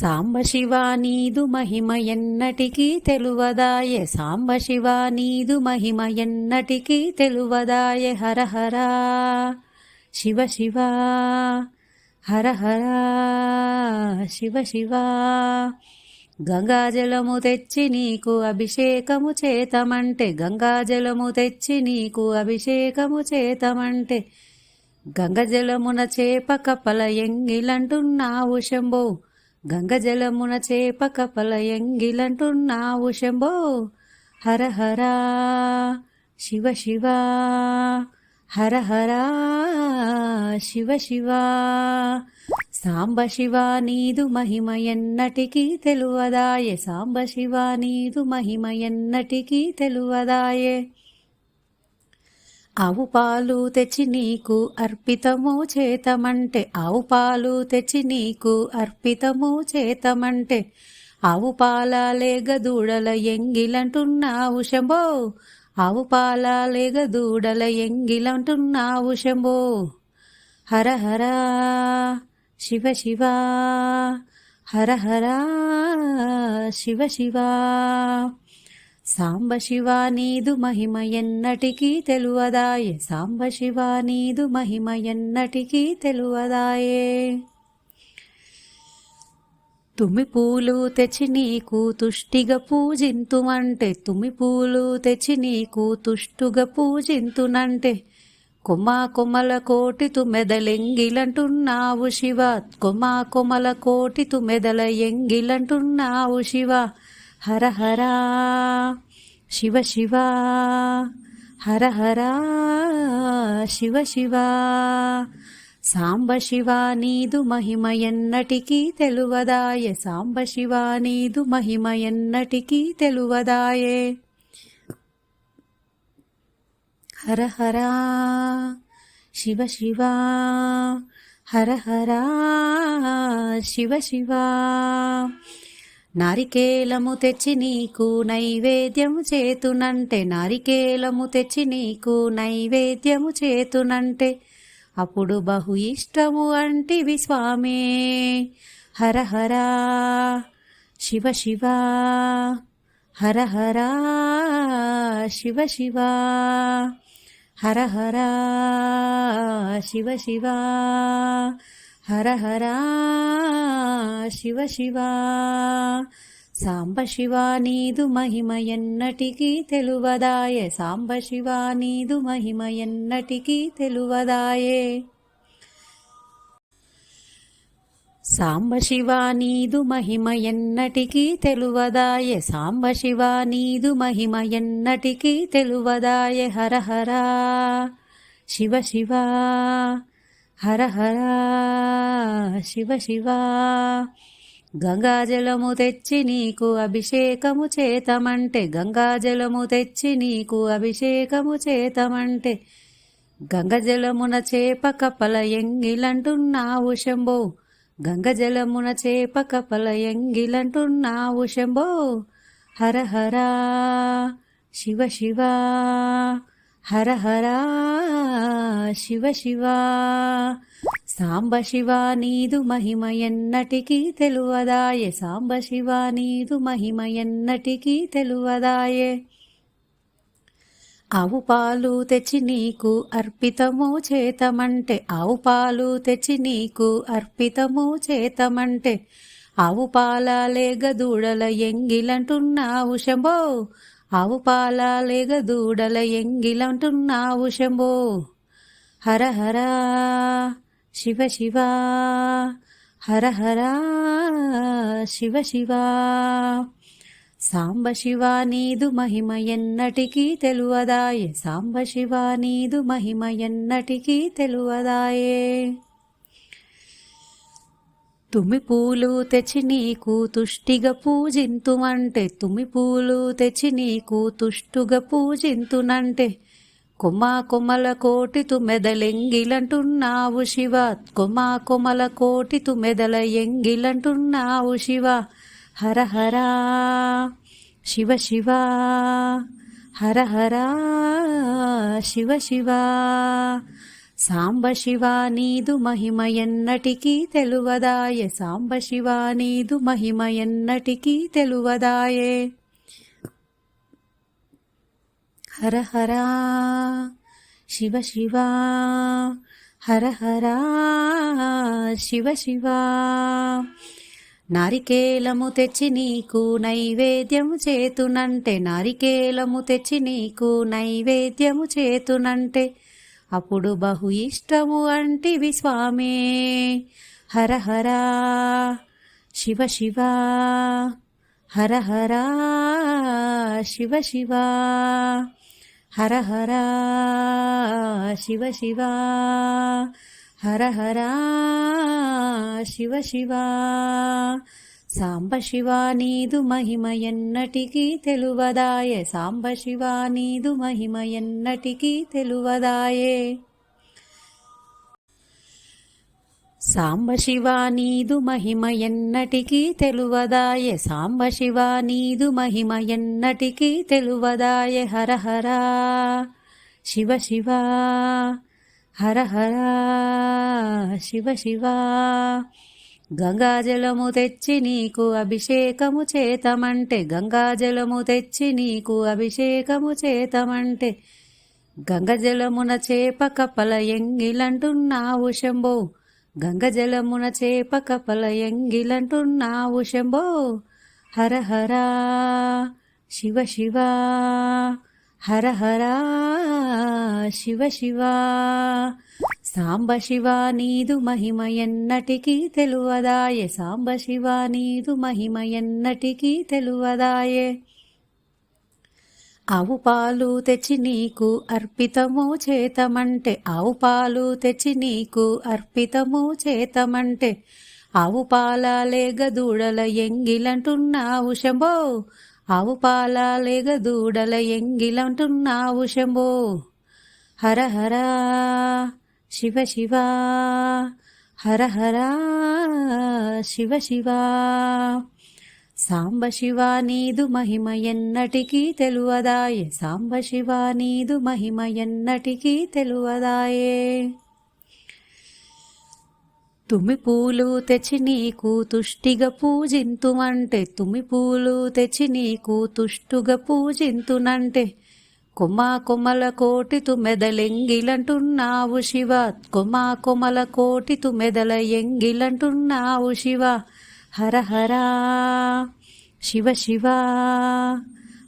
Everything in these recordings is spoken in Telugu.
సాంబశివ నీదు మహిమ ఎన్నటికీ తెలువదాయ. సాంబశివ నీదు మహిమ ఎన్నటికీ తెలువదాయ. హర హర. శివ శివ. హర హర. శివ శివ. గంగాజలము తెచ్చి నీకు అభిషేకము చేతమంటే. గంగాజలము తెచ్చి నీకు అభిషేకము చేతమంటే. గంగజలమున చేప కపల ఎంగిలంటున్నావు శంభో. గంగజలమున చేప కపల ఎంగిలంటున్నావు శంభో. హర హర. శివ శివ. హర హర. శివ శివ. సాంబ శివ నీదు మహిమ ఎన్నటికీ తెలువదాయే. సాంబ శివ నీదు మహిమ ఎన్నటికీ తెలువదాయే. ఆవు పాలు తెచ్చి నీకు అర్పితము చేతమంటే ఆవు పాలు తెచ్చి నీకు అర్పితము చేతమంటే ఆవు పాలాలేగ దూడల ఎంగిలంటున్నావు శంభో ఆవు పాలాలేగ దూడల ఎంగిలంటున్నావు శంభో. హర హర శివ శివ హర హర శివ శివ. సాంబ శివా నీదు మహిమ ఎన్నటికీ తెలువదాయే. సాంబ శివా నీదు మహిమ ఎన్నటికీ తెలువదాయే. తుమి పూలు తెచ్చి నీకు తుష్టిగా పూజింతుమంటే తుమి పూలు తెచ్చి నీకు తుష్టుగా పూజింతునంటే కొమ్మ కొమల కోటి తుమెదలెంగిలంటున్నావు శివ. కొమ్మ కొమల కోటి తుమెదల ఎంగిలంటున్నావు శివ. హర హర శివ శివ హర హర శివ శివ సాంబ శివ నీదు మహిమ ఎన్నటికీ తెలువదాయే. సాంబ శివ నీదు మహిమ ఎన్నటికీ తెలువదాయే. హర హర శివ శివ హర హర శివ శివ నారికేలము తెచ్చి నీకు నైవేద్యము చేతునంటే నారికేలము తెచ్చి నీకు నైవేద్యము చేతునంటే అప్పుడు బహు ఇష్టము అంటివి స్వామి. హర హర. శివ శివ. హర హర. శివ శివ. హర హర. శివ శివ. హర హర శివ శివా. సాంబ శివ నీదు మహిమ ఎన్నటికీ తెలువదాయే. సాంబ శివ నీదు మహిమ ఎన్నటికీ తెలువదాయే. సాంబ శివ నీదు మహిమ ఎన్నటికీ తెలువదాయే. సాంబ శివ నీదు మహిమ ఎన్నటికీ తెలువదాయే. హర హర శివ శివా. హర హర శివ శివ. గంగాజలము తెచ్చి నీకు అభిషేకము చేతమంటే గంగాజలము తెచ్చి నీకు అభిషేకము చేతమంటే గంగజలమున చేప కపల ఎంగిలంటున్నావు శంభో. గంగజలమున చేప కపల ఎంగిలంటున్నావు శంభో. హర హర శివ శివ. హర హర శివ శివ. సాంబ శివ నీదు మహిమ ఎన్నటికీ తెలువదాయే. సాంబ శివ నీదు మహిమ ఎన్నటికీ తెలువదాయే. ఆవు పాలు తెచ్చి నీకు అర్పితము చేతమంటే. ఆవు పాలు తెచ్చి నీకు అర్పితము చేతమంటే. ఆవు పాల గదూడల ఎంగిలంటున్నావు శంభో. ఆవు పాల లేగ దూడల ఎంగిలంటున్నావు శంభో. హర హర శివ శివ. హర హర శివ శివ. సాంబ శివ నీదు మహిమ ఎన్నటికీ తెలువదాయే. సాంబ శివ నీదు మహిమ ఎన్నటికీ తెలువదాయే. తుమి పూలు తెచ్చి నీకు తుష్టిగా పూజింతుమంటే తుమి పూలు తెచ్చి నీకు తుష్టుగా పూజింతునంటే కొమ్మ కొమల కోటి తుమెదలెంగిలంటున్నావు శివ. కొమ్మ కొమల కోటి తుమెదల ఎంగిలంటున్నావు శివ. హర హర శివ శివ. హర హర శివ శివ. సాంబశివ నీదు మహిమ ఎన్నటికీ తెలువదాయే. సాంబ నీదు మహిమ ఎన్నటికీ తెలువదాయే. హర హరా శివ శివ హర హరా శివ శివ. నారికేలము తెచ్చి నీకు నైవేద్యము చేతునంటే నారికేలము తెచ్చి నీకు నైవేద్యము చేతునంటే అప్పుడు బహు ఇష్టము అంటివి స్వామే. హర హర. శివ శివ. హర హర. శివ శివ. హర హర. శివ శివ. హర హర. శివ శివ. సాంబ శివ నీదు మహిమ ఎన్నటికీ తెలువదాయే. సాంబ శివ నీదు మహిమ ఎన్నటికీ తెలువదాయే. సాంబ శివ నీదు మహిమ ఎన్నటికీ తెలువదాయే. సాంబ శివ నీదు మహిమ ఎన్నటికీ తెలువదాయే. హర హర. శివ శివ. హర హర. శివ శివ. గంగాజలము తెచ్చి నీకు అభిషేకము చేతమంటే గంగాజలము తెచ్చి నీకు అభిషేకము చేతమంటే గంగజలమున చేప కపల ఎంగిలంటున్నావు శంభో గంగజలమున చేప కపల ఎంగిలంటున్నావు శంభో. హర హరా శివ శివ హర హరా శివ శివ. సాంబశివ నీదు మహిమ ఎన్నటికీ తెలువదాయే. సాంబ శివ నీదు మహిమ ఎన్నటికీ తెలువదాయే. ఆవు పాలు తెచ్చి నీకు అర్పితము చేతమంటే ఆవు పాలు తెచ్చి నీకు అర్పితము చేతమంటే ఆవు పాలాలేగ దూడల ఎంగిలంటున్నావు శంభో. ఆవు పాలాలేగ దూడల ఎంగిలంటున్నావు శంభో. హర హరా. శివ శివ. హర హర శివ శివ. సాంబ శివ నీదు మహిమ ఎన్నటికీ తెలువదాయే. సాంబ శివ నీదు మహిమ ఎన్నటికీ తెలువదాయే. తుమి పూలు తెచ్చి నీకు తుష్టిగా పూజింతుమంటే. తుమి పూలు తెచ్చి నీకు తుష్టుగా పూజింతునంటే. కుమా కుమల కోటి తుమెదలెంగిలంటున్నావు శివ. కుమా కుమల కోటి తుమెదల ఎంగిలంటున్నావు శివ. హర హరా. శివ శివ.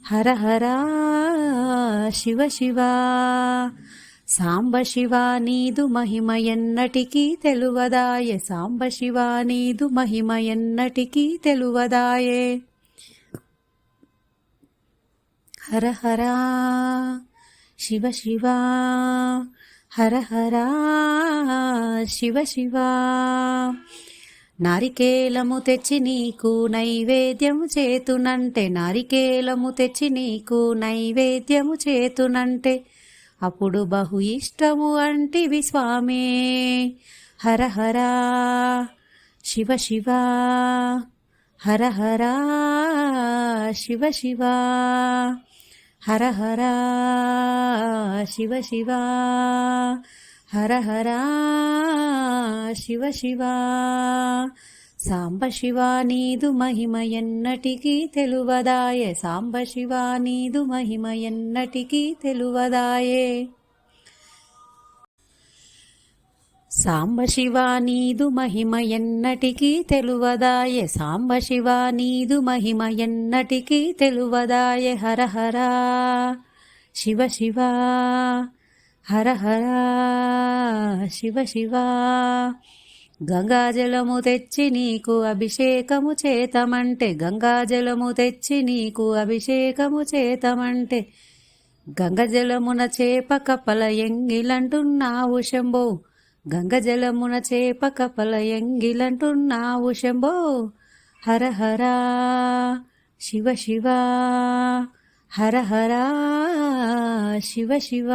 హర హరా. శివ శివ. సాంబ శివ నీదు మహిమ ఎన్నటికీ తెలువదాయే. సాంబ శివ నీదు మహిమ ఎన్నటికీ తెలువదాయే. హర హరా. శివ శివ. హర హరా. శివ శివ. నారికేలము తెచ్చి నీకు నైవేద్యము చేతునంటే నారికేలము తెచ్చి నీకు నైవేద్యము చేతునంటే అప్పుడు బహు ఇష్టము అంటివి స్వామే. హర హరా. శివ శివ. హర హరా. శివ శివా. హర హర శివ శివ. హర హర శివ శివ. సాంబ శివ నీదు మహిమ ఎన్నటికీ తెలువదాయే. సాంబ శివ నీదు మహిమ ఎన్నటికీ తెలువదాయే. సాంబశివా నీదు మహిమ ఎన్నటికీ తెలువదాయే. సాంబశివా నీదు మహిమ ఎన్నటికీ తెలువదాయే. హర హరా. శివ శివ. హర హర. శివ శివ. గంగాజలము తెచ్చి నీకు అభిషేకము చేతమంటే. గంగాజలము తెచ్చి నీకు అభిషేకము చేతమంటే. గంగజలమున చేప కపల ఎంగిలంటున్నావు శంభో. గంగజలమున చేప కపల ఎంగిలంటున్నావు శంభో. హర హరా. శివ శివ. హర హరా. శివ శివ.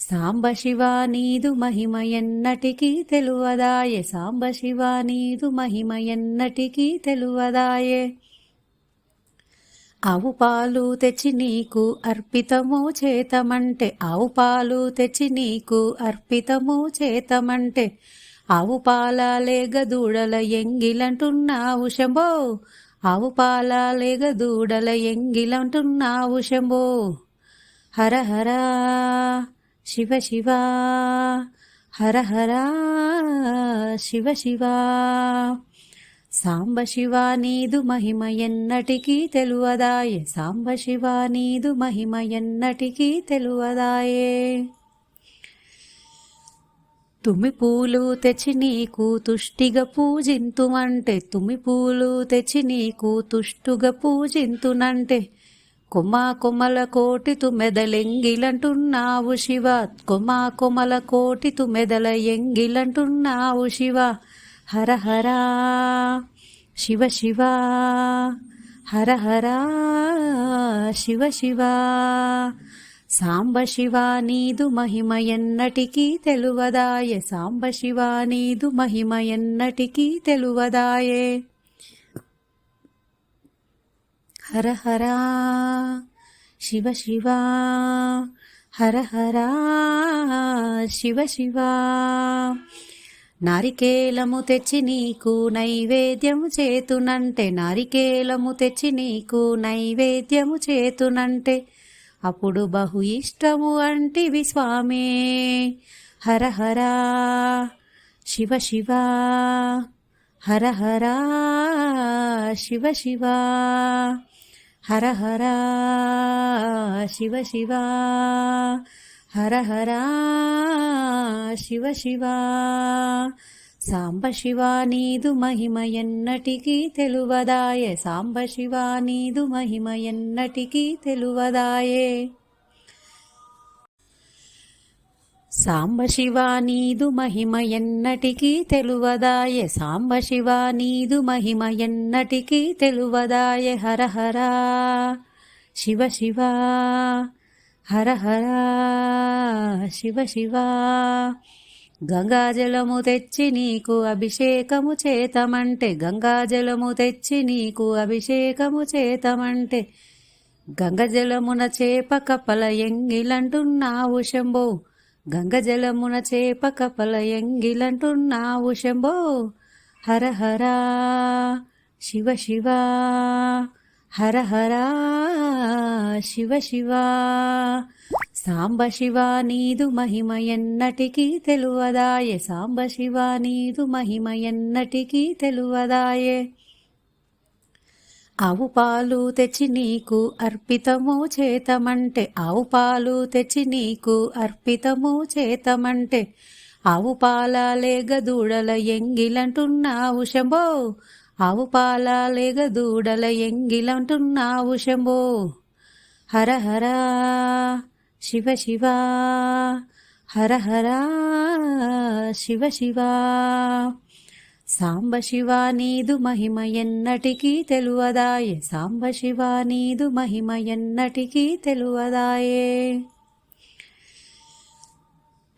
సాంబ శివ నీదు మహిమ ఎన్నటికీ తెలువదాయే. సాంబ శివ నీదు మహిమ ఎన్నటికీ తెలువదాయే. ఆవు పాలు తెచ్చి నీకు అర్పితము చేతమంటే ఆవు పాలు తెచ్చి నీకు అర్పితము చేతమంటే ఆవు పాలాలేగ దూడల ఎంగిలంటున్నావు శంభో ఆవు పాలాలేగ దూడల ఎంగిలంటున్నావు శంభో. హర హర శివ శివ హర హర శివ శివ. సాంబ శివా నీదు మహిమ ఎన్నటికీ తెలువదాయే. సాంబ శివ నీదు మహిమ ఎన్నటికీ తెలువదాయే. తుమి పూలు తెచ్చి నీకు తుష్టిగా పూజింతుమంటే తుమి పూలు తెచ్చి నీకు తుష్టుగా పూజింతునంటే కొమ్మా కొమల కోటి తుమెదలెంగిలంటున్నావు శివ. కొమ్మా కొమల కోటి తుమెదల ఎంగిలంటున్నావు శివ. హర హర శివ శివ హర హర శివ శివ సాంబ శివ నీదు మహిమ ఎన్నటికీ తెలువదాయ. సాంబ శివ నీదు మహిమ ఎన్నటికీ తెలువదాయే. హర హర శివ శివ హర హర శివ శివ నారికేలము తెచ్చి నీకు నైవేద్యము చేతునంటే నారికేలము తెచ్చి నీకు నైవేద్యము చేతునంటే అప్పుడు బహు ఇష్టము అంటివి స్వామి. హర హర. శివ శివ. హర హర. శివ శివ. హర హర. శివ శివ. హర హర. శివ శివ. సాంబ శివ నీదు మహిమ ఎన్నటికీ తెలువదాయే. సాంబ శివ నీదు మహిమ ఎన్నటికీ తెలువదాయే. సాంబ శివ నీదు మహిమ ఎన్నటికీ తెలువదాయే. సాంబ శివ నీదు మహిమ ఎన్నటికీ తెలువదాయే. హర హర శివ శివ హర హర శివ శివ గంగాజలము తెచ్చి నీకు అభిషేకము చేతమంటే గంగాజలము తెచ్చి నీకు అభిషేకము చేతమంటే గంగజలమున చేప కపల ఎంగిలంటున్నావు శంభో గంగజలమున చేప కపల ఎంగిలంటున్నావు శంభో. హర హర శివ శివా. హర హర శివ శివ. సాంబ శివ నీదు మహిమ ఎన్నటికీ తెలువదాయే. సాంబ శివ నీదు మహిమ ఎన్నటికీ తెలువదాయే. ఆవు పాలు తెచ్చి నీకు అర్పితము చేతమంటే ఆవు పాలు తెచ్చి నీకు అర్పితము చేతమంటే ఆవు పాల గదూడల ఎంగిలంటున్నావు శంభో. ఆవు పాల లేగ దూడల ఎంగిలంటున్నావు శంభో. హర హర శివ శివ. హర హర శివ శివ. సాంబ శివ నీదు మహిమ ఎన్నటికీ తెలువదాయే. సాంబ శివ నీదు మహిమ ఎన్నటికీ తెలువదాయే.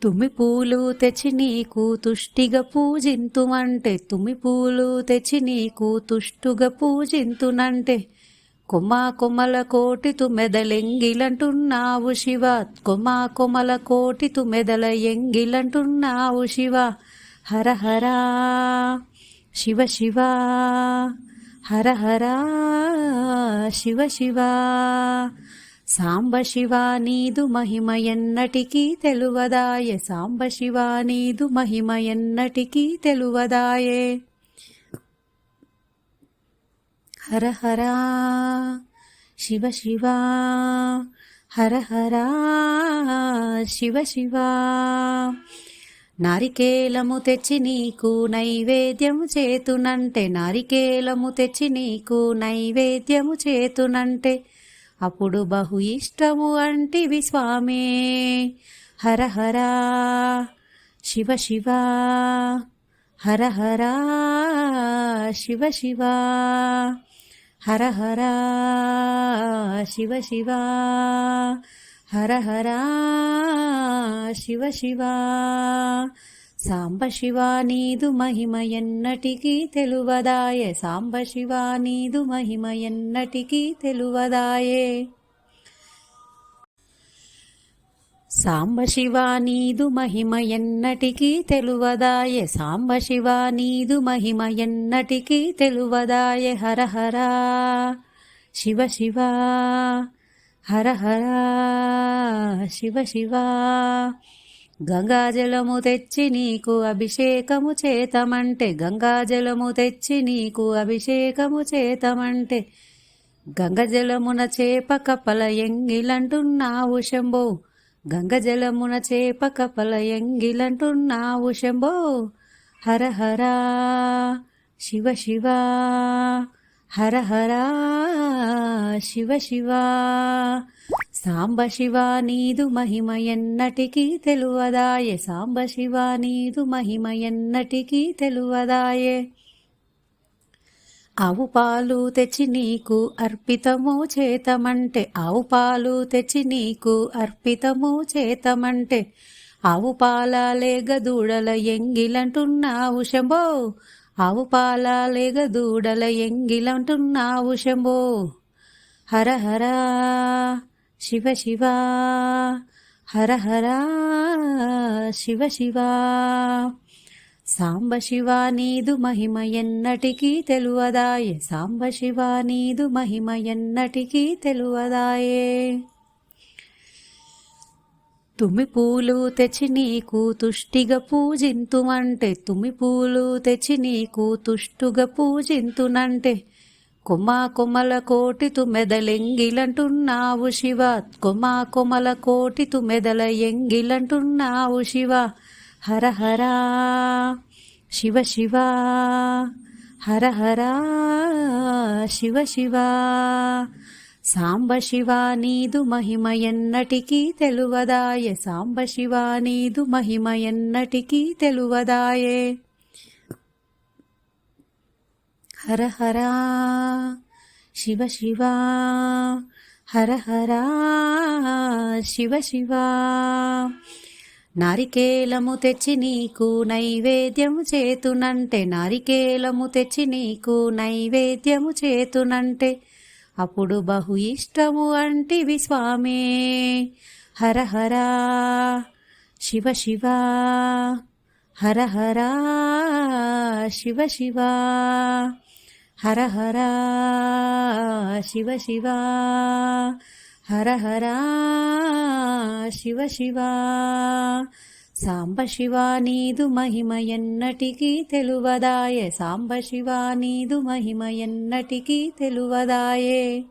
తుమి పూలు తెచ్చి నీకు తుష్టిగా పూజింతుమంటే తుమి పూలు తెచ్చి నీకు తుష్టుగా పూజింతునంటే కొమ్మా కొమల కోటి తుమెదలెంగిలంటున్నావు శివ. కొమ్మా కొమల కోటి తుమెదల ఎంగిలంటున్నావు శివ. హర హర శివ శివ. హర హర శివ శివ. సాంబ శివ నీదు మహిమ ఎన్నటికీ తెలువదాయ. సాంబ శివ నీదు మహిమ ఎన్నటికీ తెలువదాయే. హర హరా శివ శివ హర హరా శివ శివ. నారికేలము తెచ్చి నీకు నైవేద్యము చేతునంటే నారికేలము తెచ్చి నీకు నైవేద్యము చేతునంటే అప్పుడు బహు ఇష్టము అంటివి స్వామి. హర హర. శివ శివ. హర హర. శివ శివ. హర హర. శివ శివ. హర హర. శివ శివ. సాంబ శివ నీదు మహిమ ఎన్నటికీ తెలువదాయే. సాంబ శివ నీదు మహిమ ఎన్నటికీ తెలువదాయే. సాంబ శివ నీదు మహిమ ఎన్నటికీ తెలువదాయే. సాంబ శివ నీదు మహిమ ఎన్నటికీ తెలువదాయే. హర హర శివ శివ హర హర శివ శివ గంగాజలము తెచ్చి నీకు అభిషేకము చేతమంటే గంగాజలము తెచ్చి నీకు అభిషేకము చేతమంటే గంగజలమున చేప కపల ఎంగిలంటున్నావు శంభో గంగజలమున చేప కపల ఎంగిలంటున్నావు శంభో. హర హర శివ శివా. హర హర శివ శివ. సాంబ శివ నీదు మహిమ ఎన్నటికీ తెలువదాయే. సాంబ శివ నీదు మహిమ ఎన్నటికీ తెలువదాయే. ఆవు పాలు తెచ్చి నీకు అర్పితము చేతమంటే. ఆవు పాలు తెచ్చి నీకు అర్పితము చేతమంటే. ఆవు పాలాలే గదూడల ఎంగిలంటున్నావు శంభో. ఆవు పాల లేగ దూడల ఎంగిలంటున్నావు శంభో. హర హర శివ శివ. హర హర శివ శివ. సాంబ శివ నీదు మహిమ ఎన్నటికీ తెలువదాయే. సాంబ శివ నీదు మహిమ ఎన్నటికీ తెలువదాయే. తుమి పూలు తెచ్చి నీకు తుష్టిగా పూజింతుమంటే తుమి పూలు తెచ్చి నీకు తుష్టుగా పూజింతునంటే కొమా కొమల కోటి తుమెదలెంగిలంటున్నావు శివ. కొమా కొమల కోటి తుమెదల ఎంగిలంటున్నావు శివ. హర హర శివ శివ. హర హర శివ శివ. సాంబ శివ నీదు మహిమ ఎన్నటికీ తెలువదాయే. సాంబ శివ నీదు మహిమ ఎన్నటికీ తెలువదాయే. హర హర శివ శివ హర హర శివ శివ. నారికేలము తెచ్చి నీకు నైవేద్యము చేతునంటే నారికేలము తెచ్చి నీకు నైవేద్యము చేతునంటే అప్పుడు బహు ఇష్టము అంటివి స్వామి. హర హర. శివ శివ. హర హర. శివ శివ. హర హర. శివ శివ. హర హర. శివ శివ. సాంబ శివ నీదు మహిమ ఎన్నటికీ తెలువదాయే. సాంబ శివ నీదు మహిమ ఎన్నటికీ తెలువదాయే.